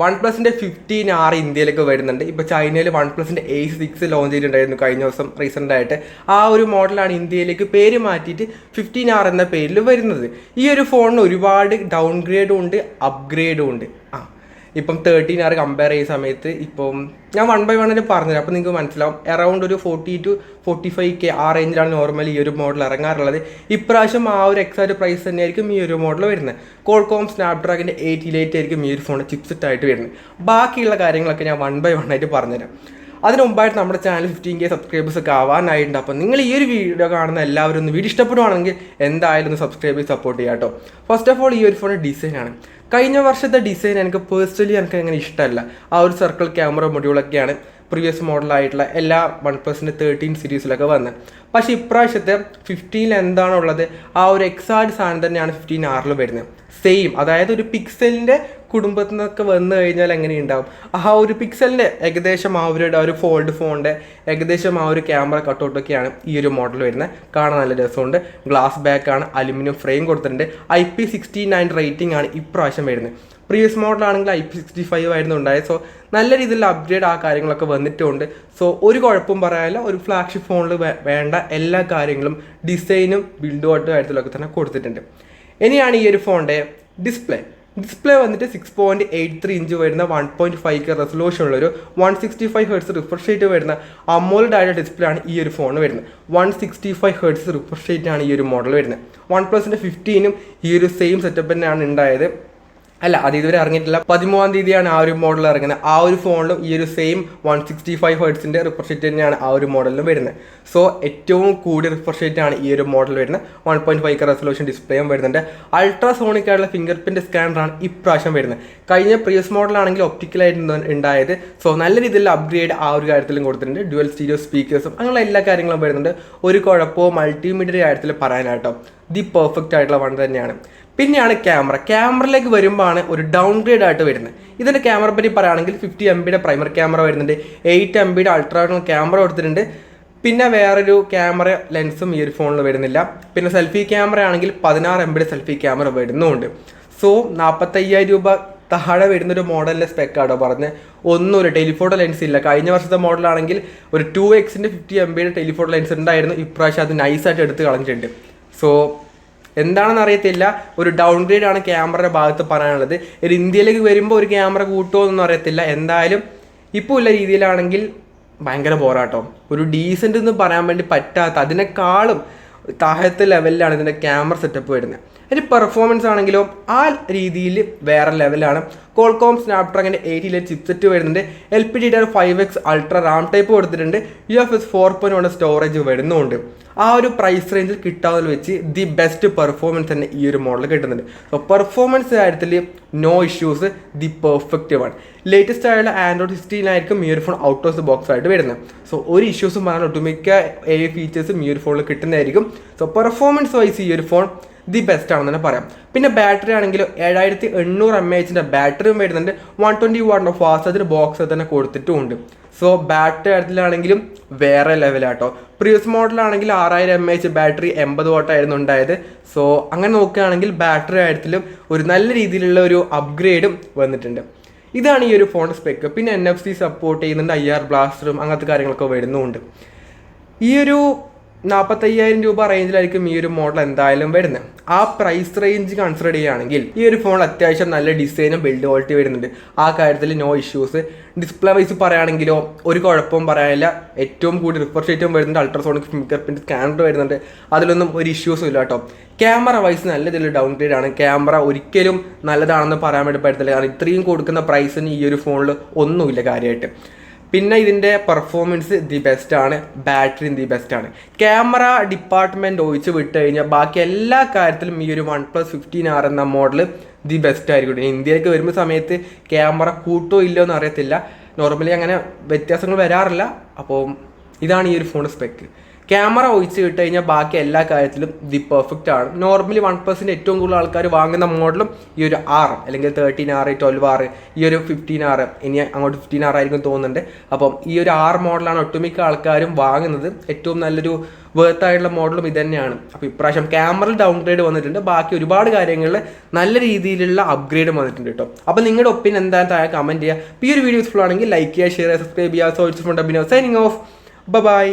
One പ്ലസിന്റെ fifteen R ഇന്ത്യയിലേക്ക് വരുന്നുണ്ട്. ഇപ്പോൾ ചൈനയിൽ വൺ പ്ലസിന്റെ എ സിക്സ് ലോഞ്ച് ചെയ്തിട്ടുണ്ടായിരുന്നു കഴിഞ്ഞ ദിവസം റീസെന്റ് ആയിട്ട്. ആ ഒരു മോഡലാണ് ഇന്ത്യയിലേക്ക് പേര് മാറ്റിയിട്ട് ഫിഫ്റ്റീൻ ആർ എന്ന പേരിൽ വരുന്നത്. ഈ ഒരു ഫോണിന് ഒരുപാട് ഡൗൺ ഗ്രേഡും ഉണ്ട് അപ്ഗ്രേഡും ഉണ്ട്. ആ ഇപ്പം തേർട്ടീൻ ആർ കമ്പയർ ചെയ്യുന്ന സമയത്ത് ഇപ്പം ഞാൻ വൺ ബൈ വണ്ണിന് പറഞ്ഞുതരാം. അപ്പോൾ നിങ്ങൾക്ക് മനസ്സിലാവും അറൗണ്ട് ഒരു forty two forty five K ആ റേഞ്ചിലാണ് നോർമലി ഈ ഒരു മോഡൽ ഇറങ്ങാറുള്ളത്. ഇപ്രാവശ്യം ആ ഒരു എക്സാക്ട് പ്രൈസ് തന്നെയായിരിക്കും ഈ ഒരു മോഡൽ വരുന്നത്. കോൾകോം സ്നാപ്ഡ്രാഗിന്റെ എയ്റ്റി ലേറ്റ് ആയിരിക്കും ഈ ഒരു ഫോൺ ചിപ്സെറ്റ് ആയിട്ട് വരുന്നത്. ബാക്കിയുള്ള കാര്യങ്ങളൊക്കെ ഞാൻ വൺ ബൈ വൺ ആയിട്ട് പറഞ്ഞുതരാം. അതിന് മുമ്പായിട്ട് നമ്മുടെ ചാനൽ ഫിഫ്റ്റീൻ കെ സബ്സ്ക്രൈബേഴ്സ് ഒക്കെ ആവാനായിട്ടുണ്ട്. അപ്പോൾ നിങ്ങൾ ഈ ഒരു വീഡിയോ കാണുന്ന എല്ലാവരും ഒന്ന് വീഡിയോ ഇഷ്ടപ്പെടുവാണെങ്കിൽ എന്തായാലും ഒന്ന് സബ്സ്ക്രൈബ് ചെയ്ത് സപ്പോർട്ട് ചെയ്യാം കേട്ടോ. ഫസ്റ്റ് ഓഫ് ഓൾ ഈ ഒരു ഫോൺ ഡിസൈനാണ് കഴിഞ്ഞ വർഷത്തെ ഡിസൈൻ എനിക്ക് പേഴ്സണലി എനിക്ക് അങ്ങനെ ഇഷ്ടമല്ല. ആ ഒരു സർക്കിൾ ക്യാമറ മൊഡ്യൂളൊക്കെയാണ് പ്രീവിയസ് മോഡലായിട്ടുള്ള എല്ലാ വൺ പ്ലസിന്റെ തേർട്ടീൻ സീരീസിലൊക്കെ വന്നത് പക്ഷേ ഇപ്രാവശ്യത്തെ ഫിഫ്റ്റീനിൽ എന്താണുള്ളത് ആ ഒരു എക്സാക്ട് സാധനം തന്നെയാണ് ഫിഫ്റ്റീൻ ആറിൽ വരുന്നത് സെയിം അതായത് ഒരു പിക്സലിന്റെ കുടുംബത്തിൽ നിന്നൊക്കെ വന്നു കഴിഞ്ഞാൽ എങ്ങനെ ഉണ്ടാവും ആ ഒരു പിക്സലിന്റെ ഏകദേശം ആ ഒരു ഒരു ഫോൾഡ് ഫോണിന്റെ ഏകദേശം ആ ഒരു ക്യാമറ കട്ടൗട്ടൊക്കെയാണ് ഈ ഒരു മോഡൽ വരുന്നത് കാണാൻ നല്ല രസമുണ്ട്. ഗ്ലാസ് ബാക്കാണ് അലുമിനിയം ഫ്രെയിം കൊടുത്തിട്ടുണ്ട്. I P sixty nine rating ആണ് ഇപ്രാവശ്യം വരുന്നത് പ്രീവിയസ് മോഡലാണെങ്കിൽ ഐ പി സിക്സ്റ്റി ഫൈവ് ആയിരുന്നു ഉണ്ടായത്. സോ നല്ല രീതിയിൽ അപ്ഗ്രേഡ് ആ കാര്യങ്ങളൊക്കെ വന്നിട്ടുണ്ട്. സോ ഒരു കുഴപ്പവും പറയാനില്ല. ഒരു ഫ്ലാഗ്ഷിപ്പ് ഫോണിൽ വേണ്ട എല്ലാ കാര്യങ്ങളും ഡിസൈനും ബിൽഡ് ഔട്ട് കാര്യത്തിലൊക്കെ തന്നെ കൊടുത്തിട്ടുണ്ട്. ഇനിയാണ് ഈ ഒരു ഫോണിന്റെ ഡിസ്പ്ലേ ഡിസ്പ്ലേ വന്നിട്ട് six point eight three inch വരുന്ന one point five K resolution ഉള്ള ഒരു one sixty five hertz refresh rate വരുന്ന അമോൾഡ് ഡിസ്പ്ലേ ആണ് ഈ ഒരു ഫോൺ വരുന്നത്. One sixty five hertz refresh rate ആണ് ഈ ഒരു മോഡൽ വരുന്നത്. വൺ പ്ലസിന്റെ ഫിഫ്റ്റീനും ഈ ഒരു സെയിം സെറ്റപ്പ് തന്നെയാണ് ഉണ്ടായത്. അല്ല അത് ഇതുവരെ ഇറങ്ങിയിട്ടില്ല. പതിമൂന്നാം തീയതിയാണ് ആ ഒരു മോഡൽ ഇറങ്ങുന്നത്. ആ ഒരു ഫോണിലും ഈ ഒരു സെയിം വൺ സിക്സ്റ്റി ഫൈവ് ഹേർട്സിന്റെ റിഫ്രഷ് റേറ്റ് തന്നെയാണ് ആ ഒരു മോഡലിലും വരുന്നത്. സോ ഏറ്റവും കൂടിയ റിഫ്രഷ് റേറ്റ് ആണ് ഈ ഒരു മോഡൽ വരുന്നത്. വൺ പോയിന്റ് ഫൈവ് റെസൊല്യൂഷൻ ഡിസ്പ്ലേയും വരുന്നുണ്ട്. അൾട്രാസോണിക് ആയിട്ടുള്ള ഫിംഗർ പ്രിന്റ് സ്കാനറാണ് ഇപ്രാവശ്യം വരുന്നത്. കഴിഞ്ഞ പ്രീവിയസ് മോഡലാണെങ്കിൽ ഒപ്റ്റിക്കലായിട്ട് ഉണ്ടായത്. സോ നല്ല രീതിയിൽ അപ്ഗ്രേഡ് ആ ഒരു കാര്യത്തിലും കൊടുത്തിട്ടുണ്ട്. ഡ്യുവൽ സ്റ്റീരിയോ സ്പീക്കേഴ്സും അങ്ങനെയുള്ള എല്ലാ കാര്യങ്ങളും വരുന്നുണ്ട്. ഒരു കുഴപ്പവും മൾട്ടിമീഡിയ കാര്യത്തിൽ പറയാനായിട്ടോ. ദി പെർഫെക്റ്റ് ആയിട്ടുള്ള വൺ തന്നെയാണ്. പിന്നെയാണ് ക്യാമറ. ക്യാമറയിലേക്ക് വരുമ്പോഴാണ് ഒരു ഡൗൺ ഗ്രേഡ് ആയിട്ട് വരുന്നത്. ഇതിന്റെ ക്യാമറ പറ്റി പറയുകയാണെങ്കിൽ ഫിഫ്റ്റി എം ബിയുടെ പ്രൈമറി ക്യാമറ വരുന്നുണ്ട്. എയ്റ്റ് എം ബിയുടെ അൾട്രാ ക്യാമറ കൊടുത്തിട്ടുണ്ട്. പിന്നെ വേറൊരു ക്യാമറ ലെൻസും ഈ ഒരു ഫോണിൽ വരുന്നില്ല. പിന്നെ സെൽഫി ക്യാമറ ആണെങ്കിൽ പതിനാറ് എം ബിയുടെ സെൽഫി ക്യാമറ വരുന്നുമുണ്ട് സോ നാൽപ്പത്തയ്യായിരം രൂപ താഴെ വരുന്ന ഒരു മോഡലിന്റെ സ്പെക്കാണോ പറഞ്ഞ് ഒരു ടെലിഫോട്ടോ ലെൻസ് ഇല്ല. കഴിഞ്ഞ വർഷത്തെ മോഡലാണെങ്കിൽ ഒരു ടു എക്സിന്റെ ഫിഫ്റ്റി എം ബിയുടെ ടെലിഫോട്ടോ ലെൻസ് ഉണ്ടായിരുന്നു. ഇപ്രാവശ്യം അത് നൈസായിട്ട് എടുത്ത് കളഞ്ഞിട്ടുണ്ട്. സോ എന്താണെന്ന് അറിയത്തില്ല. ഒരു ഡൗൺ ഗ്രേഡ് ആണ് ക്യാമറയുടെ ഭാഗത്ത് പറയാനുള്ളത്. ഒരു ഇന്ത്യയിലേക്ക് വരുമ്പോൾ ഒരു ക്യാമറ കൂട്ടുമോ എന്നൊന്നും അറിയത്തില്ല. എന്തായാലും ഇപ്പോൾ ഉള്ള രീതിയിലാണെങ്കിൽ ഭയങ്കര പോരാട്ടോ. ഒരു ഡീസന്റ് എന്ന് പറയാൻ വേണ്ടി പറ്റാത്ത അതിനേക്കാളും താഴത്തെ ലെവലിലാണ് ഇതിന്റെ ക്യാമറ സെറ്റപ്പ് വരുന്നത്. അതിന്റെ പെർഫോമൻസ് ആണെങ്കിലും ആ രീതിയിൽ വേറെ ലെവലാണ് കോൾകോം സ്നാപ്ഡ്രാഗന്റെ എയ്റ്റി ലെ ചിപ്സെറ്റ് വരുന്നുണ്ട്. L P D D five X ultra RAM type കൊടുത്തിട്ടുണ്ട്. U F S four point one storage വരുന്നുണ്ട്. ആ ഒരു പ്രൈസ് റേഞ്ചിൽ കിട്ടാതെ വെച്ച് ദി ബെസ്റ്റ് പെർഫോമൻസ് തന്നെ ഈ ഒരു മോഡൽ കിട്ടുന്നുണ്ട്. സോ പെർഫോമൻസ് കാര്യത്തിൽ no issues the perfect one latest ആയുള്ള ആൻഡ്രോയിഡ് ഈ ഒരു phone out of the box ആയിട്ട് വരുന്നത്. സോ ഒരു ഇഷ്യൂസും പറഞ്ഞാൽ ഒട്ടുമിക്ക എ ഫീച്ചേഴ്സും ഈ ഒരു ഫോണിൽ കിട്ടുന്നതായിരിക്കും. സോ പെർഫോമൻസ് വൈസ് ഈ ഒരു ഫോൺ ദി ബെസ്റ്റ് ആണെന്ന് തന്നെ പറയാം. പിന്നെ ബാറ്ററി ആണെങ്കിലും ഏഴായിരത്തി എണ്ണൂറ് എം എച്ചിന്റെ ബാറ്ററിയും വരുന്നുണ്ട്. വൺ ട്വന്റി വാട്ടിന്റെ ഫാസ്റ്റ് ചാർജർ ബോക്സ് തന്നെ കൊടുത്തിട്ടുമുണ്ട് സോ ബാറ്ററി കാര്യത്തിലാണെങ്കിലും വേറെ ലെവലാട്ടോ പ്രീവിയസ് മോഡലാണെങ്കിൽ ആറായിരം എം എച്ച് ബാറ്ററി എൺപത് വോട്ടായിരുന്നു ഉണ്ടായത്. സോ അങ്ങനെ നോക്കുകയാണെങ്കിൽ ബാറ്ററി കാര്യത്തിലും ഒരു നല്ല രീതിയിലുള്ള ഒരു അപ്ഗ്രേഡും വന്നിട്ടുണ്ട്. ഇതാണ് ഈ ഒരു ഫോൺ സ്പെക്ക് പിന്നെ എൻ എഫ് സി സപ്പോർട്ട് ചെയ്യുന്നുണ്ട് ഐ ആർ ബ്ലാസ്റ്ററും അങ്ങനത്തെ കാര്യങ്ങളൊക്കെ വരുന്നുമുണ്ട് ഈ ഒരു നാൽപ്പത്തയ്യായിരം രൂപ റേഞ്ചിലായിരിക്കും ഈ ഒരു മോഡൽ എന്തായാലും വരുന്നത്. ആ പ്രൈസ് റേഞ്ച് കൺസിഡർ ചെയ്യുകയാണെങ്കിൽ ഈ ഒരു ഫോൺ അത്യാവശ്യം നല്ല ഡിസൈനും ബിൽഡ് ക്വാളിറ്റി വരുന്നുണ്ട്. ആ കാര്യത്തിൽ നോ ഇഷ്യൂസ് ഡിസ്പ്ലേ വൈസ് പറയുകയാണെങ്കിലോ ഒരു കുഴപ്പവും പറയാനില്ല. ഏറ്റവും കൂടി റിഫ്രഷ് റേറ്റും വരുന്നുണ്ട്. അൾട്രാസോണിക് ഫിംഗർ പ്രിന്റ് സ്കാനർ വരുന്നുണ്ട്. അതിലൊന്നും ഒരു ഇഷ്യൂസും ഇല്ല കേട്ടോ ക്യാമറ വൈസ് നല്ല ഇതിൽ ഡൗൺ ഗ്രേഡ് ആണ്. ക്യാമറ ഒരിക്കലും നല്ലതാണെന്ന് പറയാൻ വേണ്ടി പറ്റത്തില്ല. കാരണം ഇത്രയും കൊടുക്കുന്ന പ്രൈസിന് ഈ ഒരു ഫോണിൽ ഒന്നുമില്ല കാര്യമായിട്ട്. പിന്നെ ഇതിന്റെ പെർഫോമൻസ് ദി ബെസ്റ്റ് ആണ് ബാറ്ററി ദി ബെസ്റ്റ് ആണ്. ക്യാമറ ഡിപ്പാർട്ട്മെന്റ് ഒഴിച്ച് വിട്ട് കഴിഞ്ഞാൽ ബാക്കി എല്ലാ കാര്യത്തിലും ഈ ഒരു വൺ പ്ലസ് ഫിഫ്റ്റീൻ ആർ എന്ന മോഡൽ ദി ബെസ്റ്റ് ആയിരിക്കും. ഇന്ത്യയിലേക്ക് വരുമ്പോൾ സമയത്ത് ക്യാമറ കൂട്ടോ ഇല്ലോ എന്ന് അറിയത്തില്ല. നോർമലി അങ്ങനെ വ്യത്യാസങ്ങൾ വരാറില്ല. അപ്പോൾ ഇതാണ് ഈ ഒരു ഫോൺ സ്പെക്ക് ക്യാമറ ഒഴിച്ച് കിട്ടി കഴിഞ്ഞാൽ ബാക്കി എല്ലാ കാര്യത്തിലും ദി പെർഫെക്റ്റ് ആണ്. നോർമലി വൺ പ്ലസിന്റെ ഏറ്റവും കൂടുതൽ ആൾക്കാർ വാങ്ങുന്ന മോഡലും ഈ ഒരു ആർ അല്ലെങ്കിൽ തേർട്ടീൻ ആർ ട്വൽവ് ആർ ഈ ഒരു ഫിഫ്റ്റീൻ ആർ ഇനി അങ്ങോട്ട് ഫിഫ്റ്റീൻ ആർ ആയിരിക്കും തോന്നുന്നുണ്ട്. അപ്പം ഈ ഒരു ആർ മോഡലാണ് ഒട്ടുമിക്ക ആൾക്കാരും വാങ്ങുന്നത്. ഏറ്റവും നല്ലൊരു വേർത്തായിട്ടുള്ള മോഡലും ഇത് തന്നെയാണ് അപ്പോൾ ഇപ്രാവശ്യം ക്യാമറയിൽ ഡൗൺ ഗ്രേഡ് വന്നിട്ടുണ്ട്. ബാക്കി ഒരുപാട് കാര്യങ്ങളിൽ നല്ല രീതിയിലുള്ള അപ്ഗ്രേഡ് വന്നിട്ടുണ്ട് കേട്ടോ. അപ്പോൾ നിങ്ങളുടെ ഒപ്പീനിയൻ എന്താണെന്ന് താഴെ കമന്റ് ചെയ്യുക. ഈ ഒരു വീഡിയോ യൂസ്ഫുൾ ആണെങ്കിൽ ലൈക്ക് ചെയ്യുക ഷെയർ ചെയ്യുക സബ്സ്ക്രൈബ് ചെയ്യുക. Souls friend signing off bye